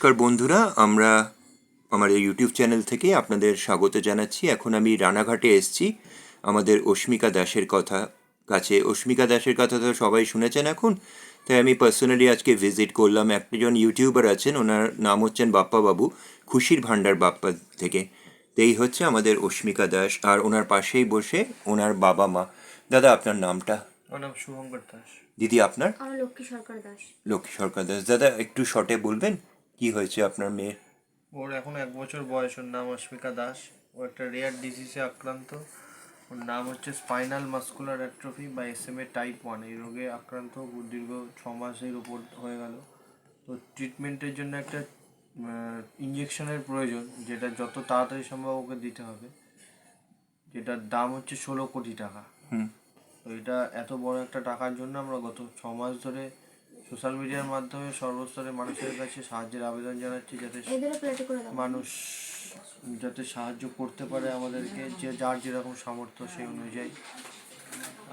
নমস্কার বন্ধুরা আমরা আমার এই ইউটিউব চ্যানেল থেকে আপনাদের স্বাগত জানাচ্ছি। এখন আমি রানাঘাটে এসেছি আমাদের অস্মিকা দাসের কথা কাছে। অস্মিকা দাসের কথা তো সবাই শুনেছেন এখন তাই আমি পার্সোনালি আজকে ভিজিট করলাম। একজন ইউটিউবার আছেন ওনার নাম হচ্ছেন বাপ্পা বাবু খুশির ভাণ্ডার বাপ্পা থেকে। তো এই হচ্ছে আমাদের অস্মিকা দাস আর ওনার পাশেই বসে ওনার বাবা মা। দাদা আপনার নামটা? আমার নাম শুভঙ্কর দাস। দিদি আপনার? আমার লক্ষ্মী সরকার দাস। লক্ষ্মী সরকার দাস। দাদা একটু শর্টে বলবেন? কি হয়েছে আপনার মেয়ের ওর এখন এক বছর বয়স ওর নাম অস্মিকা দাস। ও একটা রেয়ার ডিজিজে আক্রান্ত। ওর নাম হচ্ছে স্পাইনাল মাস্কুলার অ্যাট্রফি বা S M A type one এই রোগে আক্রান্ত ও দীর্ঘ ছ মাসের উপর হয়ে গেল। তো ট্রিটমেন্টের জন্য একটা ইঞ্জেকশনের প্রয়োজন যেটা যত তাড়াতাড়ি সম্ভব ওকে দিতে হবে। যেটার দাম হচ্ছে ষোলো কোটি টাকা। হুম। তো এটা এত বড় একটা টাকার জন্য আমরা গত ছ মাস ধরে সোশ্যাল মিডিয়ার মাধ্যমে সর্বস্তরের মানুষের কাছে সাহায্যের আবেদন জানাচ্ছি যাতে মানুষ যাতে সাহায্য করতে পারে আমাদেরকে যে যার যেরকম সামর্থ্য সেই অনুযায়ী।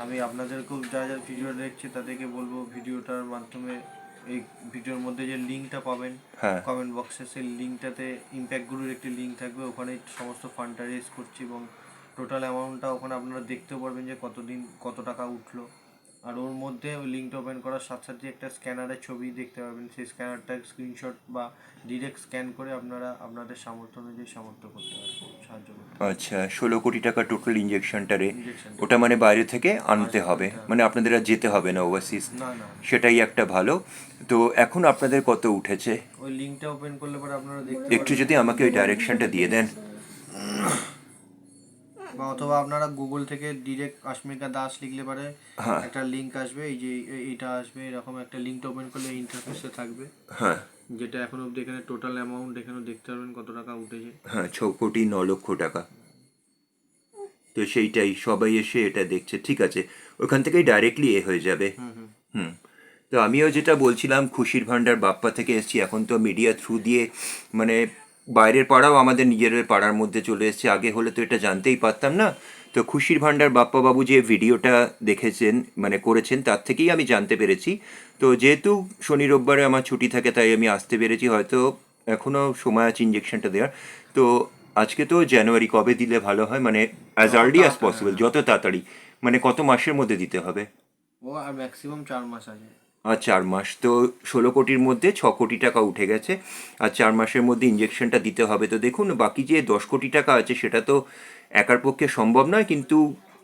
আমি আপনাদেরকেও যা যা ভিডিও দেখছি তাদেরকে বলব ভিডিওটার মাধ্যমে এই ভিডিওর মধ্যে যে লিঙ্কটা পাবেন হ্যাঁ। কমেন্ট বক্সে সেই লিঙ্কটাতে ইম্প্যাক্ট গ্রুপের একটি লিঙ্ক থাকবে ওখানে সমস্ত ফান্ডটা রেজ করছি এবং টোটাল অ্যামাউন্টটা ওখানে আপনারা দেখতেও পারবেন যে কতদিন কত টাকা উঠল। আর ওর মধ্যে ওই লিঙ্কটা ওপেন করার সাথে সাথে একটা স্ক্যানারের ছবি দেখতে পাবেন। সেই স্ক্যানারটা স্ক্রিনশট বা ডিরেক্ট স্ক্যান করে আপনারা আপনাদের সামর্থ্য অনুযায়ী সামর্থ্য করতে পারবেন সাহায্য করতে আচ্ছা ষোলো কোটি টাকা টোটাল ইঞ্জেকশনটারে ইঞ্জেকশন ওটা মানে বাইরে থেকে আনতে হবে? মানে আপনাদের আর যেতে হবে না ওভারসিজ সেটাই একটা ভালো। তো এখন আপনাদের কত উঠেছে? ওই লিঙ্কটা ওপেন করলে পরে আপনারা একটু যদি আমাকে ওই ডাইরেকশনটা দিয়ে দেন। বা অথবা আপনারা গুগল থেকে ডিরেক্ট অস্মিকা দাস লিখলে পারে হ্যাঁ। একটা লিঙ্ক আসবে এই যে এইটা আসবে এরকম একটা লিঙ্ক ওপেন করলে ইন্টারফেসে থাকবে। হ্যাঁ। যেটা এখন অবধি এখানে টোটাল অ্যামাউন্ট এখানে দেখতে পারবেন কত টাকা উঠেছে। হ্যাঁ ছ কোটি ন লক্ষ টাকা। তো সেইটাই সবাই এসে এটা দেখছে ঠিক আছে। ওখান থেকেই ডাইরেক্টলি এ হয়ে যাবে। হুম হুম। হুম। তো আমিও যেটা বলছিলাম খুশির ভাণ্ডার বাপ্পা থেকে এসেছি। এখন তো মিডিয়া থ্রু দিয়ে মানে বাইরের পাড়াও আমাদের নিজেদের পাড়ার মধ্যে চলে এসেছে। আগে হলে তো এটা জানতেই পারতাম না। তো খুশির ভাণ্ডার বাপ্পা বাবু যে ভিডিওটা দেখেছেন মানে করেছেন তার থেকেই আমি জানতে পেরেছি। তো যেহেতু শনি রোববারে আমার ছুটি থাকে তাই আমি আসতে পেরেছি। হয়তো এখনও সময় আছে ইঞ্জেকশনটা দেওয়ার। তো আজকে তো জানুয়ারি কবে দিলে ভালো হয়? মানে অ্যাজ আর্লি অ্যাজ পসিবল যত তাড়াতাড়ি। মানে কত মাসের মধ্যে দিতে হবে? ও আর ম্যাক্সিমাম চার মাস আছে। চার মাস। তো ষোলো কোটির মধ্যে ছ কোটি টাকা উঠে গেছে। আর চার মাসের মধ্যে ইঞ্জেকশনটা দিতে হবে। তো দেখুন, বাকি যে দশ কোটি টাকা আছে, সেটা তো একার পক্ষে সম্ভব নয়। কিন্তু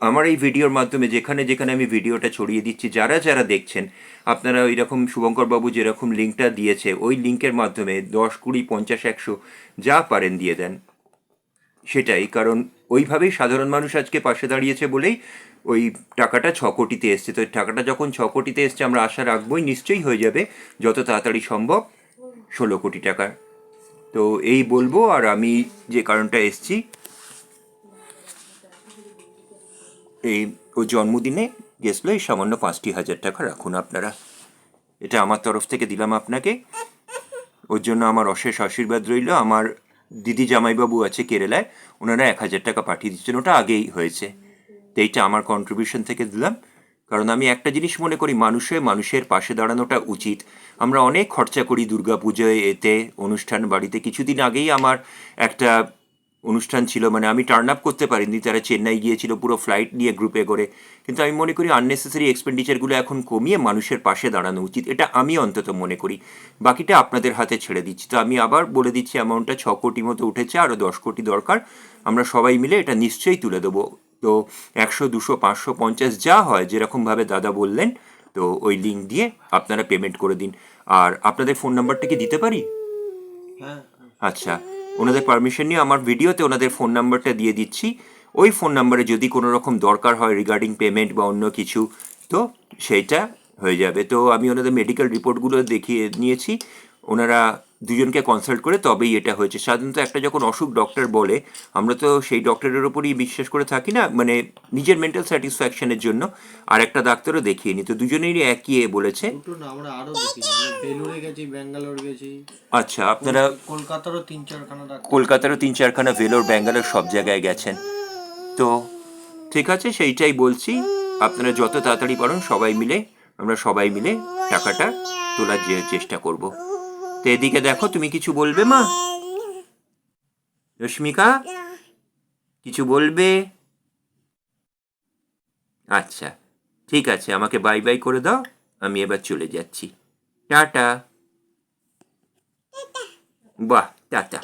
আমার এই ভিডিওর মাধ্যমে যেখানে যেখানে আমি ভিডিওটা ছড়িয়ে দিচ্ছি, যারা যারা দেখছেন, আপনারা ওই রকম শুভঙ্করবাবু যেরকম লিঙ্কটা দিয়েছে, ওই লিঙ্কের মাধ্যমে দশ, কুড়ি, পঞ্চাশ, একশো যা পারেন দিয়ে দেন। সেটাই কারণ ওইভাবেই সাধারণ মানুষ আজকে পাশে দাঁড়িয়েছে বলেই ওই টাকাটা ছ কোটিতে এসছে। তো টাকাটা যখন ছ কোটিতে এসছে, আমরা আশা রাখবোই, নিশ্চয়ই হয়ে যাবে যত তাড়াতাড়ি সম্ভব ষোলো কোটি টাকার তো এই বলব, আর আমি যে কারণটা এসছি, এই ও জন্মদিনে গেছিল এই সামান্য পাঁচটি হাজার টাকা রাখুন আপনারা। এটা আমার তরফ থেকে দিলাম আপনাকে। ওর জন্য আমার অশেষ আশীর্বাদ রইল। আমার দিদি জামাইবাবু আছে কেরালায়, ওনারা এক হাজার টাকা পাঠিয়ে দিচ্ছেন ওটা আগেই হয়েছে। তো এইটা আমার কন্ট্রিবিউশন থেকে দিলাম। কারণ আমি একটা জিনিস মনে করি, মানুষে মানুষের পাশে দাঁড়ানোটা উচিত। আমরা অনেক খরচা করি দুর্গাপুজোয়, এতে, অনুষ্ঠান বাড়িতে। কিছুদিন আগেই আমার একটা অনুষ্ঠান ছিল মানে আমি টার্ন আপ করতে পারিনি। তারা চেন্নাই গিয়েছিল পুরো ফ্লাইট নিয়ে গ্রুপে করে। কিন্তু আমি মনে করি আননেসেসারি এক্সপেন্ডিচারগুলো এখন কমিয়ে মানুষের পাশে দাঁড়ানো উচিত। এটা আমি অন্তত মনে করি। বাকিটা আপনাদের হাতে ছেড়ে দিচ্ছি। তো আমি আবার বলে দিচ্ছি অ্যামাউন্টটা ছ কোটি মতো উঠেছে আরও দশ কোটি দরকার। আমরা সবাই মিলে এটা নিশ্চয়ই তুলে দেবো। তো একশো দুশো পাঁচশো পঞ্চাশ যা হয় যেরকমভাবে দাদা বললেন তো ওই লিঙ্ক দিয়ে আপনারা পেমেন্ট করে দিন। আর আপনাদের ফোন নাম্বারটা কি দিতে পারি? হ্যাঁ। আচ্ছা। ওনাদের পারমিশন নিয়ে আমার ভিডিওতে ওনাদের ফোন নাম্বারটা দিয়ে দিচ্ছি। ওই ফোন নাম্বারে যদি কোনো রকম দরকার হয় রিগার্ডিং পেমেন্ট বা অন্য কিছু, তো সেইটা হয়ে যাবে। তো আমি ওনাদের মেডিকেল রিপোর্টগুলো দেখিয়ে নিয়েছি। ওনারা দুজনকে কনসাল্ট করে তবেই এটা হয়েছে। সাধারণত একটা যখন অসুখ ডক্টর বলে আমরা তো সেই ডক্টরের ওপরই বিশ্বাস করে থাকি না মানে নিজের মেন্টাল স্যাটিসফ্যাকশনের জন্য। আর একটা ডাক্তারও দেখিয়ে নি তো দুজনেরই একই এ বলেছে। আমরা আরও বেলুড়ে গেছি ব্যাঙ্গালোর গেছি। আচ্ছা আপনারা কলকাতারও তিন চারখানা কলকাতারও তিন চারখানা ভেলোর ব্যাঙ্গালোর সব জায়গায় গেছেন। তো ঠিক আছে সেইটাই বলছি। আপনারা যত তাড়াতাড়ি পারেন সবাই মিলে আমরা সবাই মিলে টাকাটা তোলার যে চেষ্টা করব। তো এদিকে দেখো, তুমি কিছু বলবে, মা? রশ্মিকা? কিছু বলবে? আচ্ছা ঠিক আছে, আমাকে বাই বাই করে দাও, আমি এবার চলে যাচ্ছি। টাটা। বাহ, টাটা।